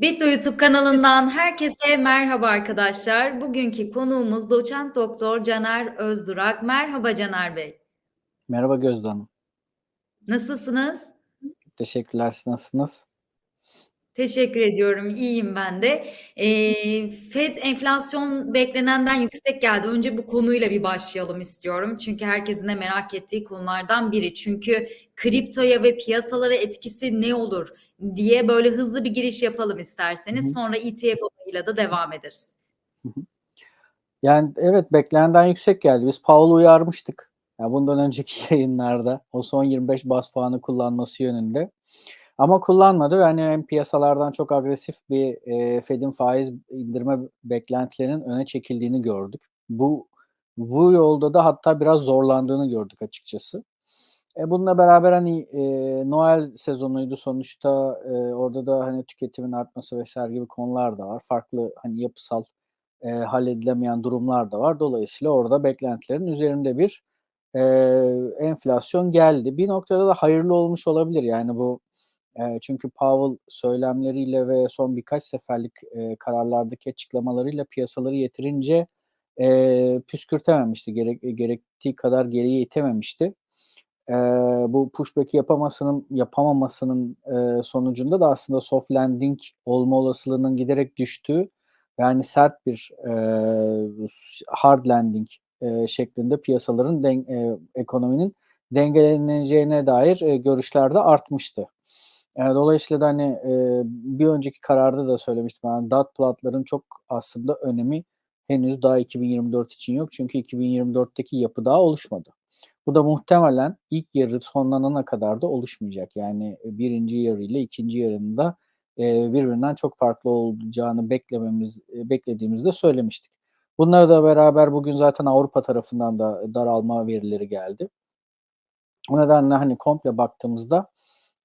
Bitdo YouTube kanalından herkese merhaba arkadaşlar. Bugünkü konuğumuz Doçent Doktor Caner Özdurak. Merhaba Caner Bey. Merhaba Gözde Hanım. Nasılsınız? Teşekkürler. Siz nasılsınız? Teşekkür ediyorum. İyiyim ben de. Eee, FED enflasyon beklenenden yüksek geldi. Önce bu konuyla bir başlayalım istiyorum. Çünkü herkesin de merak ettiği konulardan biri. Çünkü kriptoya ve piyasalara etkisi ne olur diye böyle hızlı bir giriş yapalım isterseniz. Hı hı. Sonra ETF olayıyla da devam ederiz. Hı hı. Yani evet beklenenden yüksek geldi. Biz Powell'ı uyarmıştık. Yani bundan önceki yayınlarda o son 25 bas puanı kullanması yönünde. Ama kullanmadı ve hani hem piyasalardan çok agresif bir e, Fed'in faiz indirme beklentilerinin öne çekildiğini gördük. Bu bu yolda da hatta biraz zorlandığını gördük açıkçası. E, bununla beraber hani e, Noel sezonuydu sonuçta e, orada da hani tüketimin artması vesaire gibi konular da var. Farklı hani yapısal e, halledilemeyen durumlar da var. Dolayısıyla orada beklentilerin üzerinde bir e, enflasyon geldi. Bir noktada da hayırlı olmuş olabilir. Yani bu e, çünkü Powell söylemleriyle ve son birkaç seferlik e, kararlardaki açıklamalarıyla piyasaları yeterince e, püskürtememişti. Gerek, gerektiği kadar geriye itememişti. E, bu pushback'i yapamasının yapamamasının e, sonucunda da aslında soft landing olma olasılığının giderek düştüğü yani sert bir e, hard landing e, şeklinde piyasaların den, e, ekonominin dengeleneceğine dair e, görüşler de artmıştı. Yani dolayısıyla da hani e, bir önceki kararda da söylemiştim. Yani dot plotların çok aslında önemi henüz daha 2024 için yok. Çünkü 2024'teki yapı daha oluşmadı. Bu da muhtemelen ilk yarı sonlanana kadar da oluşmayacak. Yani birinci yarı ile ikinci yarının da e, birbirinden çok farklı olacağını beklememiz beklediğimizde söylemiştik. Bunlara da beraber bugün zaten Avrupa tarafından da daralma verileri geldi. O nedenle hani komple baktığımızda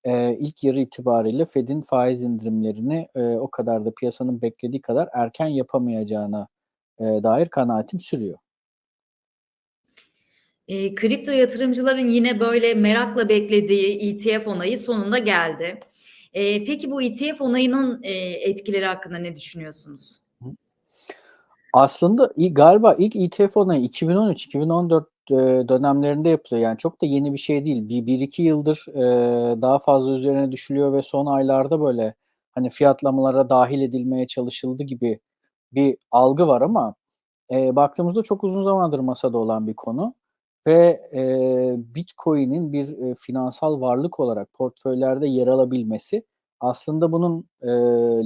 e, ilk yarı itibariyle Fed'in faiz indirimlerini e, o kadar da piyasanın beklediği kadar erken yapamayacağına e, dair kanaatim sürüyor. E, kripto yatırımcıların yine böyle merakla beklediği ETF onayı sonunda geldi. E, peki bu ETF onayının e, etkileri hakkında ne düşünüyorsunuz? Aslında galiba ilk ETF onayı 2013-2014 dönemlerinde yapılıyor. Yani çok da yeni bir şey değil. Bir, bir iki yıldır e, daha fazla üzerine düşülüyor ve son aylarda böyle hani fiyatlamalara dahil edilmeye çalışıldı gibi bir algı var ama e, baktığımızda çok uzun zamandır masada olan bir konu ve e, Bitcoin'in bir e, finansal varlık olarak portföylerde yer alabilmesi aslında bunun e,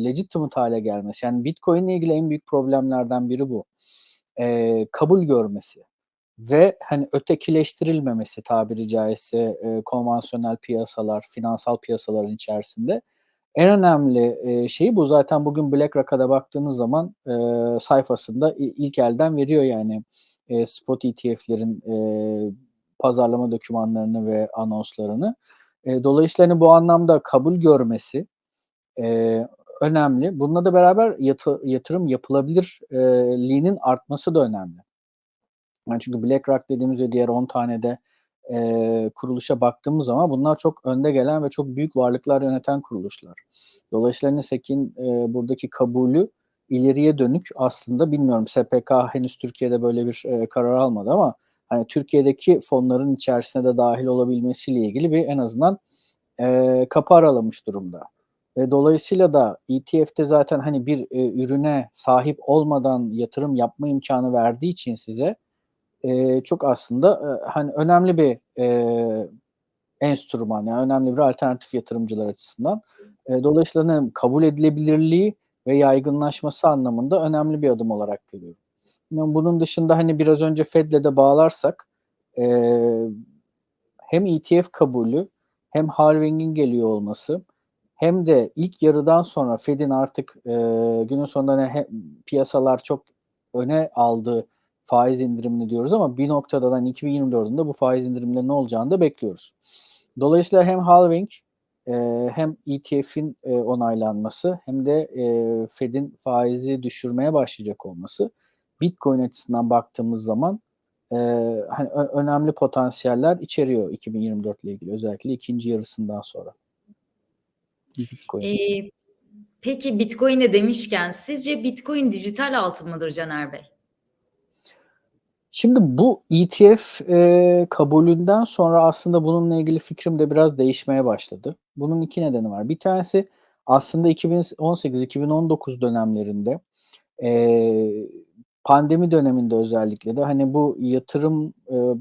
legitimate hale gelmesi. Yani Bitcoin ile ilgili en büyük problemlerden biri bu. E, kabul görmesi ve hani ötekileştirilmemesi tabiri caizse e, konvansiyonel piyasalar, finansal piyasaların içerisinde. En önemli e, şeyi bu zaten bugün BlackRock'a da baktığınız zaman e, sayfasında ilk elden veriyor yani e, spot ETF'lerin e, pazarlama dokümanlarını ve anonslarını. E, dolayısıyla hani bu anlamda kabul görmesi e, önemli. Bununla da beraber yatı, yatırım yapılabilirliğinin artması da önemli. Yani çünkü BlackRock dediğimiz ve diğer 10 tane de e, kuruluşa baktığımız zaman bunlar çok önde gelen ve çok büyük varlıklar yöneten kuruluşlar. Dolayısıyla NESEC'in e, buradaki kabulü ileriye dönük aslında bilmiyorum SPK henüz Türkiye'de böyle bir e, karar almadı ama hani Türkiye'deki fonların içerisine de dahil olabilmesiyle ilgili bir en azından e, kapı aralamış durumda. Ve dolayısıyla da ETF'de zaten hani bir e, ürüne sahip olmadan yatırım yapma imkanı verdiği için size e, çok aslında e, hani önemli bir e, enstrüman yani önemli bir alternatif yatırımcılar açısından. E, dolayısıyla hani kabul edilebilirliği ve yaygınlaşması anlamında önemli bir adım olarak görüyorum. Yani bunun dışında hani biraz önce Fed'le de bağlarsak e, hem ETF kabulü hem halvingin geliyor olması hem de ilk yarıdan sonra Fed'in artık e, günün sonunda hani he, piyasalar çok öne aldığı faiz indirimini diyoruz ama bir noktada da 2024'ünde bu faiz indiriminde ne olacağını da bekliyoruz. Dolayısıyla hem halving e, hem ETF'in e, onaylanması hem de e, Fed'in faizi düşürmeye başlayacak olması Bitcoin açısından baktığımız zaman e, hani önemli potansiyeller içeriyor 2024 ile ilgili özellikle ikinci yarısından sonra. Bitcoin. Ee, Peki Bitcoin'e demişken sizce Bitcoin dijital altın mıdır Caner Bey? Şimdi bu ETF, eee, kabulünden sonra aslında bununla ilgili fikrim de biraz değişmeye başladı. Bunun 2 nedeni var. Bir tanesi aslında 2018-2019 dönemlerinde, eee, pandemi döneminde özellikle de hani bu yatırım, eee,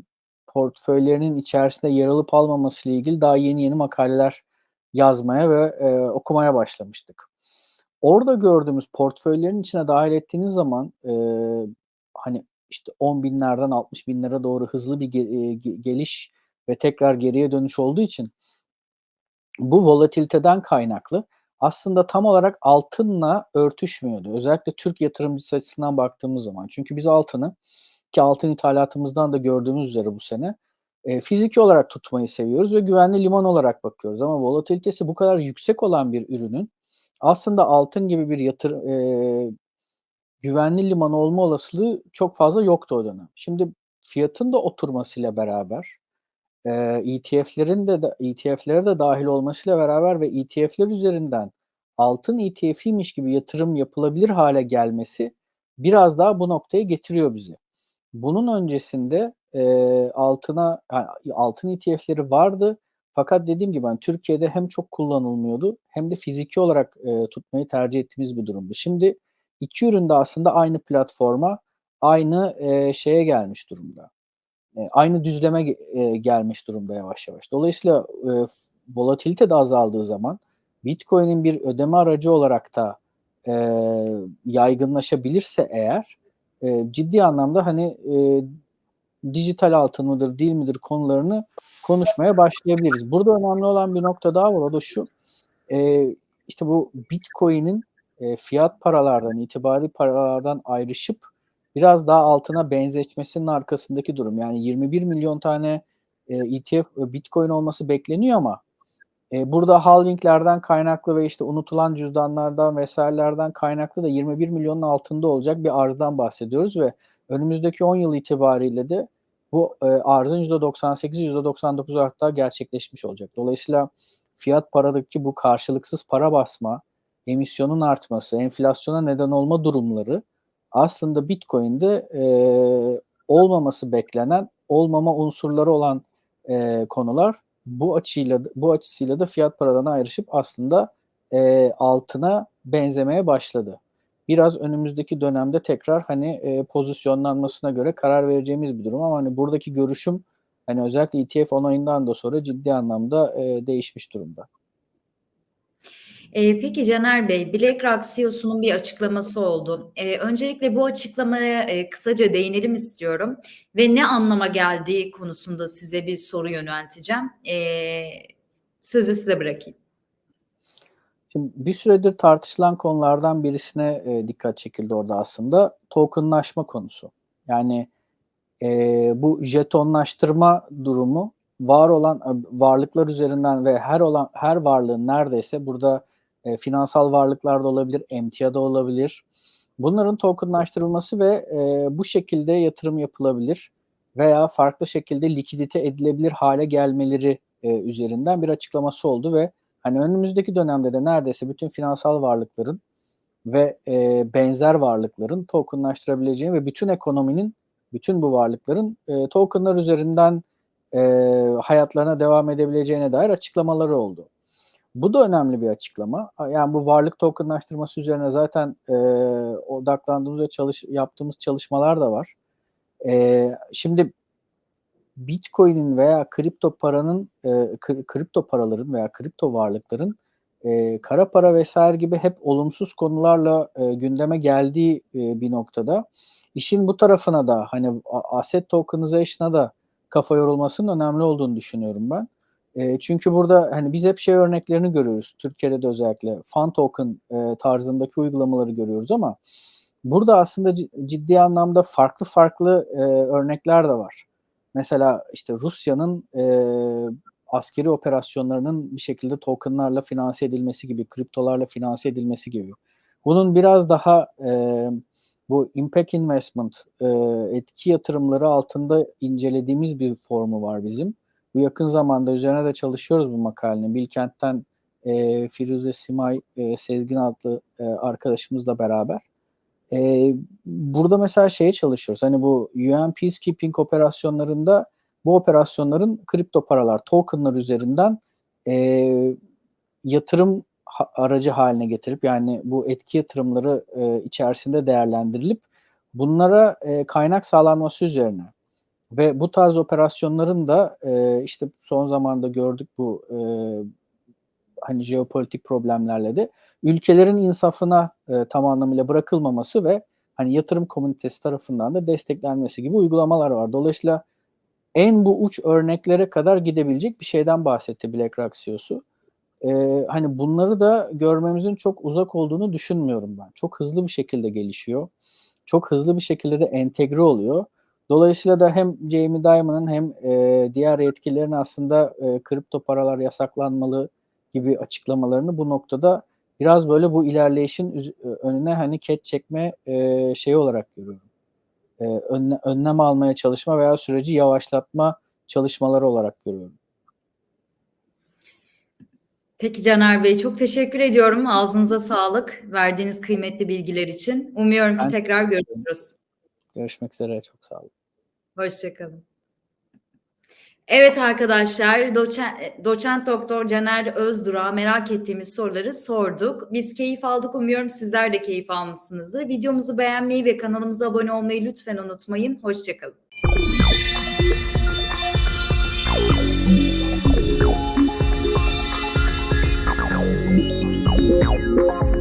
portföylerinin içerisinde yer alıp almamasıyla ilgili daha yeni yeni makaleler yazmaya ve, eee, okumaya başlamıştık. Orada gördüğümüz portföylerin içine dâhil ettiğiniz zaman, eee, hani, işte, 10.000'lerden 60.000'lere doğru hızlı bir ge geliş ve tekrar geriye dönüş olduğu için bu volatiliteden kaynaklı aslında tam olarak altınla örtüşmüyordu. Özellikle Türk yatırımcısı açısından baktığımız zaman. Çünkü biz altını ki altın ithalatımızdan da gördüğümüz üzere bu sene, eee, fiziki olarak tutmayı seviyoruz ve güvenli liman olarak bakıyoruz ama volatilitesi bu kadar yüksek olan bir ürünün aslında altın gibi bir yatır eee, güvenli liman olma olasılığı çok fazla yoktu o dönem. Şimdi fiyatın da oturmasıyla beraber, ETF'lerin de da ETF'lere de dâhil olmasıyla beraber ve ETF'ler üzerinden altın ETF'iymiş gibi yatırım yapılabilir hâle gelmesi biraz daha bu noktaya getiriyor bizi. Bunun öncesinde, eee, altına a altın ETF'leri vardı fakat dediğim gibi, hani, Türkiye'de hem çok kullanılmıyordu hem de fiziki olarak, eee, tutmayı tercih ettiğimiz bir durumdu. Şimdi 2 ürün de aslında aynı platforma, aynı, eee, şeye gelmiş durumda. Eee, aynı düzleme eee, gelmiş durumda yavaş yavaş. Dolayısıyla, eee, volatilite de azaldığı zaman Bitcoin'in bir ödeme aracı olarak da, eee, yaygınlaşabilirse eğer, ciddi anlamda, hani, dijital altın mıdır, değil midir konularını konuşmaya başlayabiliriz. Burada önemli olan bir nokta daha var. O da şu: işte, bu Bitcoin'in, fiyat paralardan, itibari paralardan ayrışıp biraz daha altına benzeşmesinin arkasındaki durum. Yani 21.000.000 tane, eee, ETF ve Bitcoin olması bekleniyor ama, eee, burada halvinglerden kaynaklı ve, işte, unutulan cüzdanlardan vs.lerden kaynaklı da 21.000.000'un altında olacak bir arzdan bahsediyoruz ve önümüzdeki 10 yıl itibariyle de bu, eee, arzın %98'i %99'u hatta gerçekleşmiş olacak. Dolayısıyla fiyat paradaki bu karşılıksız para basma, emisyonun artması, enflasyona neden olma durumları aslında Bitcoin'de, eee, olmaması beklenen, olmama unsurları olan, eee, konular. Bu açıyla bu açısıyla da fiyat paradan ayrışıp aslında, eee, altına benzemeye başladı. Biraz önümüzdeki dönemde tekrar, hani, eee, pozisyonlanmasına göre karar vereceğimiz bir durum ama, hani, buradaki görüşüm, hani, özellikle ETF onayından da sonra ciddi anlamda, eee, değişmiş durumda. Eee, peki Caner Bey, BlackRock CEO'sunun bir açıklaması oldu. Eee, öncelikle bu açıklamaya, eee, kısaca değinelim istiyorum ve ne anlama geldiği konusunda size bir soru yönelteceğim. Eee, sözü size bırakayım. Bir süredir tartışılan konulardan birisine, eee, dikkat çekildi orada aslında. Token'laşma konusu. Yani, eee, bu jetonlaştırma durumu var olan varlıklar üzerinden ve her olan her varlığın neredeyse burada, eee, finansal varlıklar da olabilir, emtia da olabilir. Bunların token'laştırılması ve, eee, bu şekilde yatırım yapılabilir veya farklı şekilde likidite edilebilir hâle gelmeleri, eee, üzerinden bir açıklaması oldu ve, hani, önümüzdeki dönemde de neredeyse bütün finansal varlıkların ve, eee, benzer varlıkların token'laştırabileceği ve bütün ekonominin, bütün bu varlıkların, eee, token'lar üzerinden, eee, hayatlarına devam edebileceğine dair açıklamaları oldu. Bu da önemli bir açıklama. Yani bu varlık token'laştırması üzerine zaten, eee, odaklandığımız ve çalış yaptığımız çalışmalar da var. Eee, şimdi Bitcoin'in veya kripto paranın, kri kripto paraların veya kripto varlıkların, eee, kara para vs. gibi hep olumsuz konularla, eee, gündeme geldiği, eee, bir noktada işin bu tarafına da, hani, asset tokenization'a da kafa yorulmasının önemli olduğunu düşünüyorum ben. Eee, çünkü burada, hani, biz hep şey örneklerini görüyoruz, Türkiye'de de özellikle fan token, eee, tarzındaki uygulamaları görüyoruz ama burada aslında ci ciddi anlamda farklı farklı, eee, örnekler de var. Mesela, işte, Rusya'nın, eee, askeri operasyonlarının bir şekilde token'larla finanse edilmesi gibi, kriptolarla finanse edilmesi gibi. Bunun biraz daha, eee, bu impact investment, eee, etki yatırımları altında incelediğimiz bir formu var bizim. Bu yakın zamanda üzerine de çalışıyoruz bu makalenin. Bilkent'ten, e, Firuze Simay e, Sezgin adlı e, arkadaşımızla beraber. E, burada mesela şeye çalışıyoruz. Hani bu UN Peacekeeping operasyonlarında bu operasyonların kripto paralar, tokenlar üzerinden e, yatırım aracı haline getirip yani bu etki yatırımları e, içerisinde değerlendirilip bunlara e, kaynak sağlanması üzerine ve bu tarz operasyonların da e, işte son zamanda gördük bu e, hani jeopolitik problemlerle de ülkelerin insafına e, tam anlamıyla bırakılmaması ve hani yatırım komünitesi tarafından da desteklenmesi gibi uygulamalar var. Dolayısıyla en bu uç örneklere kadar gidebilecek bir şeyden bahsetti BlackRock CEO'su. Ee, hani bunları da görmemizin çok uzak olduğunu düşünmüyorum ben. Çok hızlı bir şekilde gelişiyor. Çok hızlı bir şekilde de entegre oluyor. Dolayısıyla da hem Jamie Dimon'ın hem e, diğer yetkililerin aslında e, kripto paralar yasaklanmalı gibi açıklamalarını bu noktada biraz böyle bu ilerleyişin üz- önüne hani ket çekme e, şeyi olarak görüyorum. E, önle- önlem almaya çalışma veya süreci yavaşlatma çalışmaları olarak görüyorum. Peki Caner Bey çok teşekkür ediyorum. Ağzınıza sağlık verdiğiniz kıymetli bilgiler için. Umuyorum ki Ben tekrar görüşürüz. Görüşmek üzere. Çok sağ olun. Hoşçakalın. Evet arkadaşlar, doçent, doçent doktor Caner Özdura merak ettiğimiz soruları sorduk. Biz keyif aldık, umuyorum sizler de keyif almışsınızdır. Videomuzu beğenmeyi ve kanalımıza abone olmayı lütfen unutmayın. Hoşçakalın. Thank